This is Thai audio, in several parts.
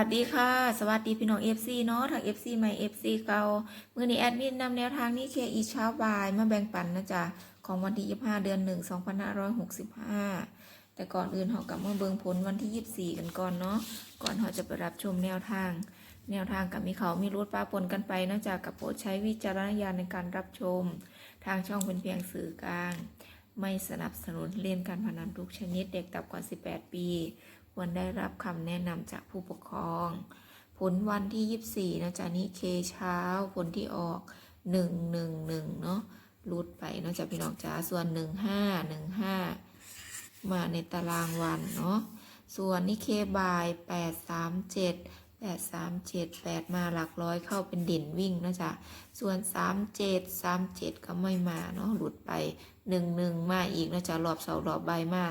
ัสดีค่ะ สวัสดีพี่น้อง FC เนาะทาง FC ใหม่ FC เก่ามื่อนี้แอดมินนำแนวทางนี้เคอีเช้าบ่ายมาแบ่งปันนะจ๊ะ ของวันที่ 25 เดือน 1 2565 แต่ก่อนอื่นเรากลับมาเบิ่งผลวันที่ 24 กันก่อนเนาะก่อนเราจะไปรับชมแนวทาง แนวทางกับมีเขามีรูดป้าปนกันไปนะจ๊ะกับโปรดใช้วิจารณญาณในการรับชม ทางช่องเป็นเพียงสื่อกลาง ไม่สนับสนุนเล่นการพนันทุกชนิดเด็กต่ำกว่า 18 ปี ควรได้รับคำแนะนำจากผู้ปกครอง ผลวันที่ 24 นะจ๊ะนี้เคเช้า ผลที่ออก 111 เนาะรูดไปเนาะจ๊ะพี่น้องจ๋าส่วน 15 15 มาในตารางวันเนาะส่วนนี่เคบาย 837 837 8 มาหลักร้อยเข้าเป็นเด่นวิ่งนะจ๊ะ ส่วน 37 37 ก็ไม่มาเนาะหลุดไป 11 มาอีกนะจ๊ะ รอบเสารอบใบมา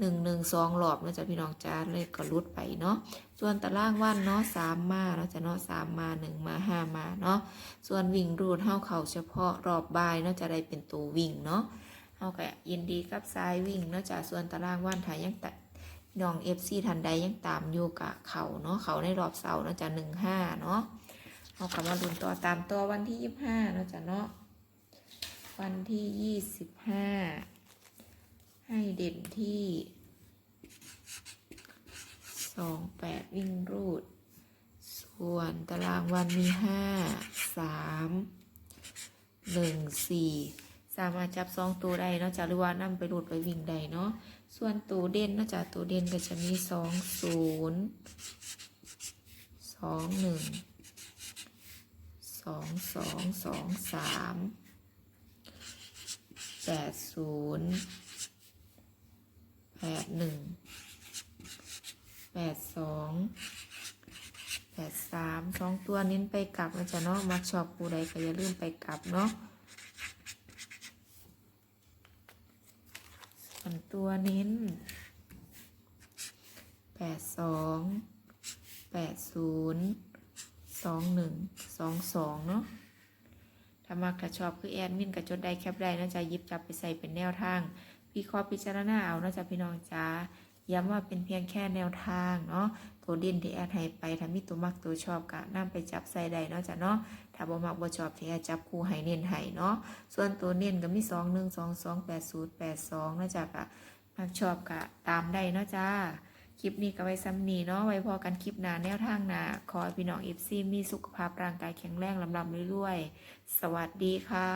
หนึ่งหนึ่งสองหลอบนะจ๊ะพี่น้องจ้าเลยก็รุดไปเนาะส่วนตารางวันเนาะสามมาเนาะจะเนาะสามมาหนึ่งมาห้ามาเนาะส่วนวิ่งรูดเฮาเข่าเฉพาะรอบบ่ายเนาะจะได้เป็นตัววิ่งเนาะเฮาก็ยินดีกับสายวิ่งเนาะจ้ะส่วนตารางวันถ่ายยังตัดน้องเอฟซีทันใดยังตามอยู่กะเขาเนาะเขาในรอบเสาร์เนาะจะหนึ่งห้าเนาะเฮากลับมาลุ้นต่อตามตัววันที่ยี่สิบห้าเนาะจ้ะเนาะวันที่ยี่สิบห้า เด่นที่สองแปดวิ่งรูด ส่วนตารางวันมีห้าสามหนึ่งสี่สามารถจับสองตัวได้เนาะจ๊ะหรือว่านำไปรูดไปวิ่งได้เนาะส่วนตัวเด่นเนาะจ๊ะตัวเด่นก็จะมีสองศูนย์สองหนึ่งสองสองสองสามแปดศูนย์ แปดหนึ่งแปดสองแปดสามสองตัวเน้นไปกลับนะจ๊ะเนาะมักชอบผู้ใดก็อย่าลืมไปกลับเนาะส่วนตัวเน้นแปดสองแปดศูนย์สองหนึ่งสองสองเนาะถ้ามักถ้าชอบคือแอดมินกับจดได้แคปได้นะจ๊ะยิบจับไปใส่เป็นแนวทาง พี่คอพิจารณาเอานะจ๊ะพี่น้องจ้าย้ำว่าเป็นเพียงแค่แนวทางเนาะตัวเด่นที่แอดให้ไปถ้ามีตัวมักตัวชอบกะนํไปจับใส่ใดเนาะจ้ะเนาะถ้าบ่มักบ่ชอบที่แอดจับคู่ให้เน้นให้เนาะส่วนตัวเน้นก็มี2 1 2 2 8 0 8 2นะจ๊ะกะมักชอบกะตามได้เนาะจ้าคลิปนี้ก็ไว้ซ้ำนี้เนาะไว้พอกันคลิปหน้าแนวทางหน้าขอพี่น้อง FC มีสุขภาพร่างกายแข็งแรงลำลำเรื่อยๆสวัสดีค่ะ